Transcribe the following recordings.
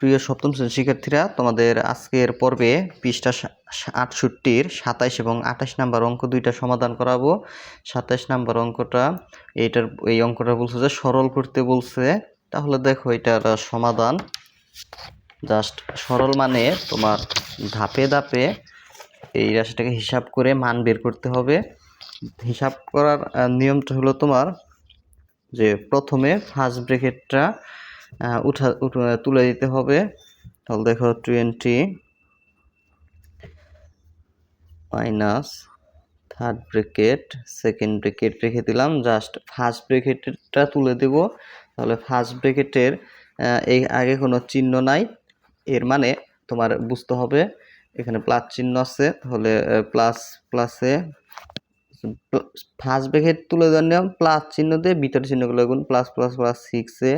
প্রিয় সপ্তম শ্রেণির শিক্ষার্থীরা, তোমাদের আজকের পর্বে পৃষ্ঠা আটষট্টির সাতাইশ এবং আঠাশ নাম্বার অঙ্ক দুইটা সমাধান করাবো। সাতাইশ নাম্বার অঙ্কটা, এইটার, এই অঙ্কটা বলছে যে সরল করতে বলছে। তাহলে দেখো এটার সমাধান। জাস্ট সরল মানে তোমার ধাপে ধাপে এই রাশিটাকে হিসাব করে মান বের করতে হবে। হিসাব করার নিয়মটা হলো তোমার যে প্রথমে ফার্স্ট ব্রেকেটটা উঠা তুলে দিতে হবে। তাহলে দেখো twenty minus third bracket second bracket রেখে দিলাম। জাস্ট ফার্স্ট ব্রেকেটটা তুলে দেব। তাহলে ফার্স্ট ব্রেকেটের এই আগে কোনো চিহ্ন নাই। এর মানে তোমার বুঝতে হবে, এখানে প্লাস চিহ্ন আছে। তাহলে প্লাস প্লাসে ফার্স্ট ব্রেকেট তুলে দেওয়ার নিয়ম প্লাস চিহ্ন দিয়ে ভিতরের চিহ্নগুলো গুণ প্লাস প্লাস প্লাস সিক্সে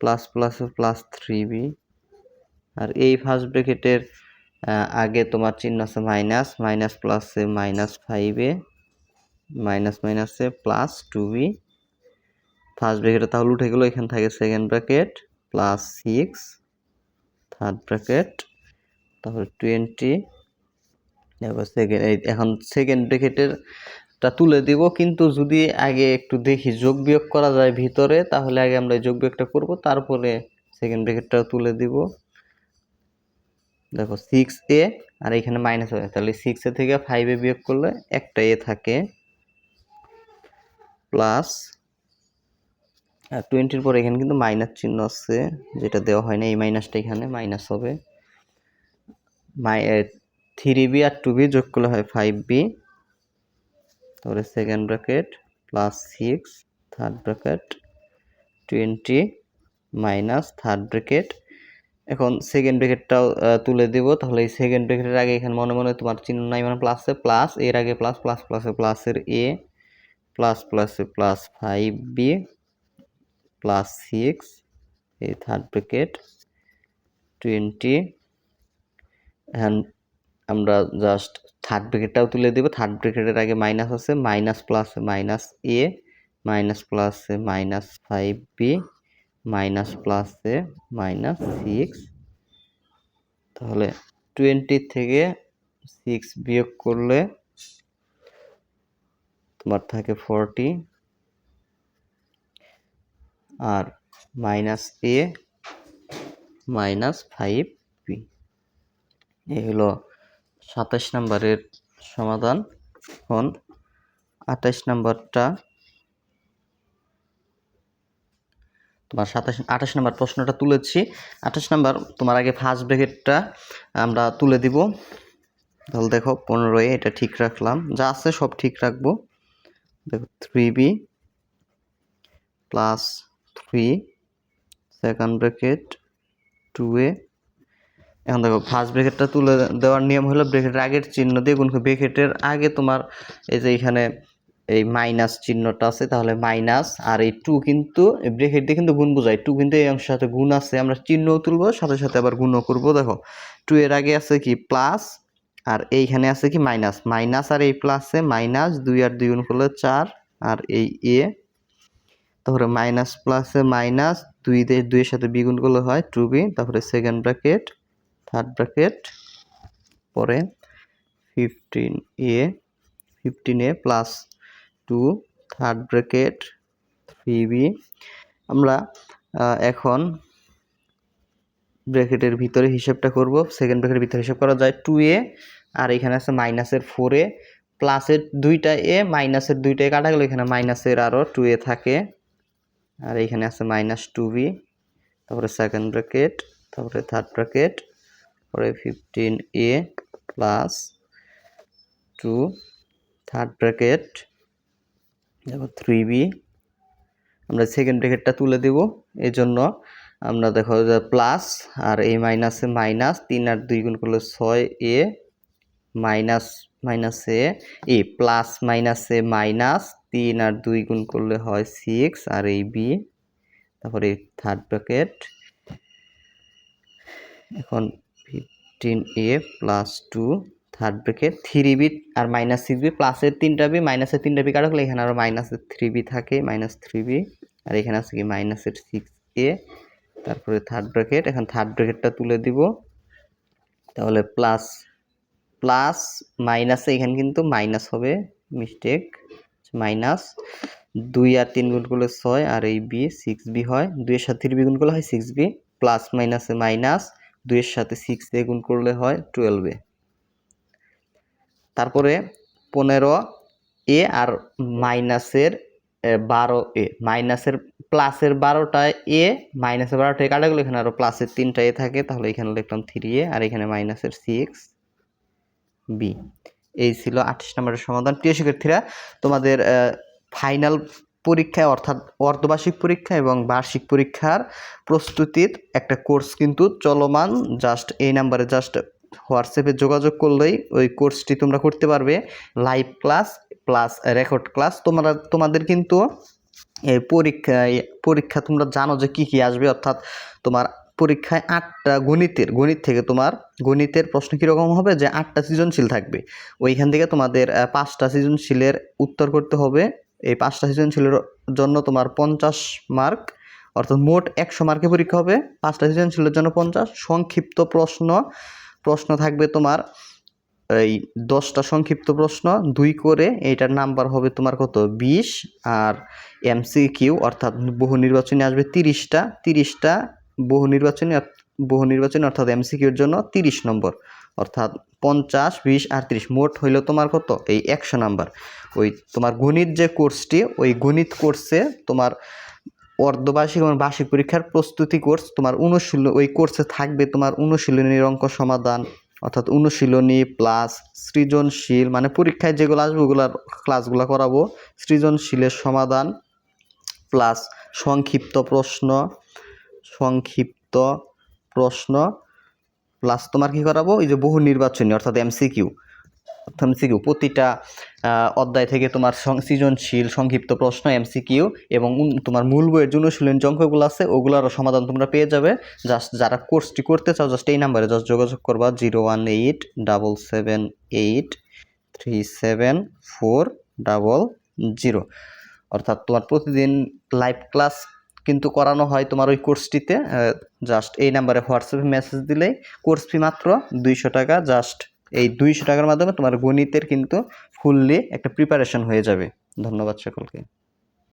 plus plus plus three B আর এই ফার্স্ট ব্রেকেটের আগে তোমার চিহ্ন আছে মাইনাস মাইনাস প্লাসে মাইনাস ফাইভে মাইনাস মাইনাসে প্লাস টু বি ফার্স্ট ব্র্যাকেটে তাহলে উঠে গেলো, এখানে থাকে second bracket plus six third bracket তারপরে টোয়েন্টি এবার সেকেন্ড এখন সেকেন্ড ব্র্যাকেটের টা তুলে দিব, কিন্তু যদি আগে একটু দেখি যোগ বিয়োগ করা যায় ভিতরে, তাহলে আগে আমরা যোগ বিয়োগটা করব, তারপরে সেকেন্ড ব্র্যাকেটটাও তুলে দিব। দেখো সিক্স এ আর এখানে মাইনাস হবে তাহলে সিক্স এ থেকে ফাইভে বিয়োগ করলে একটা এ থাকে প্লাস আর টোয়েন্টির পর এখানে কিন্তু মাইনাস চিহ্ন আছে, যেটা দেওয়া হয় না, এই মাইনাসটা এখানে মাইনাস হবে। মাই থ্রি বি আর টু বি যোগ করলে হয় ফাইভ বি তারপরে second bracket plus six third bracket twenty minus third bracket এখন সেকেন্ড ব্র্যাকেটটাও তুলে দেব। তাহলে এই সেকেন্ড ব্র্যাকেটের আগে এখানে মনে মনে তোমার চিহ্ন নাই মানে প্লাসে প্লাস এর আগে প্লাস প্লাস প্লাসে প্লাসের এ প্লাস প্লাসে plus five B plus six এই থার্ড ব্র্যাকেট টোয়েন্টি এখন আমরা জাস্ট থার্ড ব্র্যাকেটটাও তুলে দেবো। থার্ড ব্র্যাকেটের আগে মাইনাস আছে minus plus minus A minus প্লাসে মাইনাস ফাইভ বি মাইনাস প্লাসে মাইনাস সিক্স তাহলে টোয়েন্টি থেকে সিক্স বিয়োগ করলে তোমার থাকে forty R minus A minus five B এই হলো সাতাশ নাম্বারের সমাধান এখন আঠাশ নাম্বারটা তোমার সাতাশ, আঠাশ নাম্বার প্রশ্নটা তুলেছি। আঠাশ নাম্বার, তোমার আগে ফার্স্ট ব্র্যাকেটটা আমরা তুলে দিব। তাহলে দেখো পনেরোয় এটা ঠিক রাখলাম। যা আছে সব ঠিক রাখব। দেখো three B plus three second bracket two A এখন দেখো ফার্স্ট ব্র্যাকেটটা তুলে দেওয়ার নিয়ম হলো ব্র্যাকেটের আগের চিহ্ন দিয়ে গুণ ব্র্যাকেটের আগে তোমার এই যে এখানে এই মাইনাস চিহ্নটা আছে, তাহলে মাইনাস আর এই টু কিন্তু ব্রেকেট দিয়ে কিন্তু গুণ বোঝায়। টু কিন্তু এই অংশের সাথে গুণ আছে, আমরা চিহ্নও তুলবো, সাথে সাথে আবার গুণও করব। দেখো টু এর আগে আছে কি প্লাস আর এইখানে আছে কি মাইনাস মাইনাস আর এই প্লাসে মাইনাস দুই আর দুই গুণ করলে চার আর এই এ। তারপরে মাইনাস প্লাসে মাইনাস দুই দিয়ে, দুইয়ের সাথে বিগুণ করলে হয় টু বি তারপরে সেকেন্ড ব্র্যাকেট থার্ড ব্র্যাকেট, পরে fifteen A fifteen A plus two third bracket three B আমরা এখন ব্র্যাকেটের ভিতরে হিসাবটা করব। সেকেন্ড ব্র্যাকেটের ভিতরে হিসাব করা যায় টু এ আর এখানে আছে মাইনাসের ফোর এ প্লাসের দুইটা এ মাইনাসের দুইটা এ কাটা গেল, এখানে মাইনাসের আরও টু এ থাকে। আর এখানে আছে মাইনাস টু বি তারপরে সেকেন্ড ব্র্যাকেট তারপরে থার্ড ব্র্যাকেট পরে fifteen A plus two third bracket দেখো থ্রি বি আমরা সেকেন্ড ব্র্যাকেটটা তুলে দেব। এই জন্য আমরা দেখো প্লাস আর এই মাইনাসে মাইনাস তিন আর দুই গুণ করলে ছয় এ মাইনাস মাইনাসে এ প্লাস মাইনাসে মাইনাস তিন আর দুই গুণ করলে হয় সিক্স আর এই বি তারপরে থার্ড ব্র্যাকেট এখন fifteen A plus two third bracket three B R minus six B প্লাসের তিনটা বি মাইনাসের তিনটা বি কাটা হলে এখানে আরও মাইনাসের থ্রি বি থাকে মাইনাস থ্রি বি আর এখানে আছে কি মাইনাসের সিক্স এ তারপরে থার্ড ব্র্যাকেট এখন থার্ড ব্র্যাকেটটা তুলে দিব। তাহলে প্লাস প্লাস মাইনাসে এখানে কিন্তু মাইনাস হবে মিস্টেক মাইনাস দুই আর তিন গুণ করলে ছয়, আর এই বি সিক্স বি হয়, দুইয়ের সাথে থ্রি বি গুণ করলে হয় সিক্স বি প্লাস মাইনাসে মাইনাস দুইয়ের সাথে সিক্স এ গুণ করলে হয় টুয়েলভে তারপরে পনেরো এ আর মাইনাসের বারো এ। মাইনাসের প্লাসের বারোটা এ, মাইনাসের বারোটায় কাটা গেলো, এখানে আরও প্লাসের তিনটা এ থাকে, তাহলে এখানে লিখলাম থ্রি এ, আর এখানে মাইনাসের সিক্স বি এই ছিল আঠাশ নম্বরের সমাধান। প্রিয় শিক্ষার্থীরা, তোমাদের ফাইনাল পরীক্ষায় অর্থাৎ অর্ধবার্ষিক পরীক্ষা এবং বার্ষিক পরীক্ষার প্রস্তুতির একটা কোর্স কিন্তু চলমান। জাস্ট এই নাম্বারে জাস্ট হোয়াটসঅ্যাপে যোগাযোগ করলেই ওই কোর্সটি তোমরা করতে পারবে। Live class plus record class তোমরা, তোমাদের কিন্তু এই পরীক্ষা পরীক্ষা তোমরা জানো যে কী কী আসবে। অর্থাৎ তোমার পরীক্ষায় আটটা গণিতের, গণিত থেকে তোমার গণিতের প্রশ্ন কীরকম হবে যে আটটা সৃজনশীল থাকবে। ওইখান থেকে তোমাদের পাঁচটা সৃজনশীলের উত্তর করতে হবে। এই পাঁচটা সিজন সৃজনশীলের জন্য তোমার পঞ্চাশ মার্ক, অর্থাৎ মোট একশো মার্কে পরীক্ষা হবে। পাঁচটা সিজন সৃজনশীলের জন্য পঞ্চাশ। সংক্ষিপ্ত প্রশ্ন প্রশ্ন থাকবে তোমার এই দশটা সংক্ষিপ্ত প্রশ্ন, দুই করে এইটার নাম্বার হবে তোমার কত? বিশ। আর এমসি কিউ অর্থাৎ বহু নির্বাচনী আসবে তিরিশটা। তিরিশটা বহু নির্বাচনী বহু নির্বাচনী, অর্থাৎ এমসিকিউর জন্য তিরিশ নম্বর। অর্থাৎ পঞ্চাশ, বিশ আর তিরিশ, মোট হইল তোমার কত? এই একশো নাম্বার। ওই তোমার গণিত যে কোর্সটি ওই গণিত কোর্সে তোমার অর্ধবার্ষিক এবং বার্ষিক পরীক্ষার প্রস্তুতি কোর্স তোমার অনুশীলন, ওই কোর্সে থাকবে তোমার অনুশীলনীর অঙ্ক সমাধান, অর্থাৎ অনুশীলনী প্লাস সৃজনশীল মানে পরীক্ষায় যেগুলো আসবে ওগুলার ক্লাসগুলো করাবো। সৃজনশীলের সমাধান প্লাস সংক্ষিপ্ত প্রশ্ন সংক্ষিপ্ত প্রশ্ন প্লাস তোমার কি করাবো? এই যে বহু নির্বাচনী, অর্থাৎ এমসিকিউ এমসিকিউ, প্রতিটা অধ্যায় থেকে তোমার সৃজনশীল, সংক্ষিপ্ত প্রশ্ন, এমসিকিউ এবং তোমার মূল বইয়ের যে অনুশীলন যে অঙ্কগুলো আছে, ওগুলোরও সমাধান তোমরা পেয়ে যাবে। জাস্ট যারা কোর্সটি করতে চাও জাস্ট এই নাম্বারে জাস্ট যোগাযোগ করবা, zero one eight, double seven eight, three seven four double zero. অর্থাৎ তোমার প্রতিদিন লাইভ ক্লাস কিন্তু করানো হয় তোমার ওই কোর্সটিতে জাস্ট এই নাম্বারে হোয়াটসঅ্যাপে মেসেজ দিলেই কোর্স ফি মাত্র দুইশো টাকা জাস্ট এই দুইশো টাকার মাধ্যমে তোমার গণিতের কিন্তু ফুললি একটা প্রিপারেশন হয়ে যাবে। ধন্যবাদ সকলকে।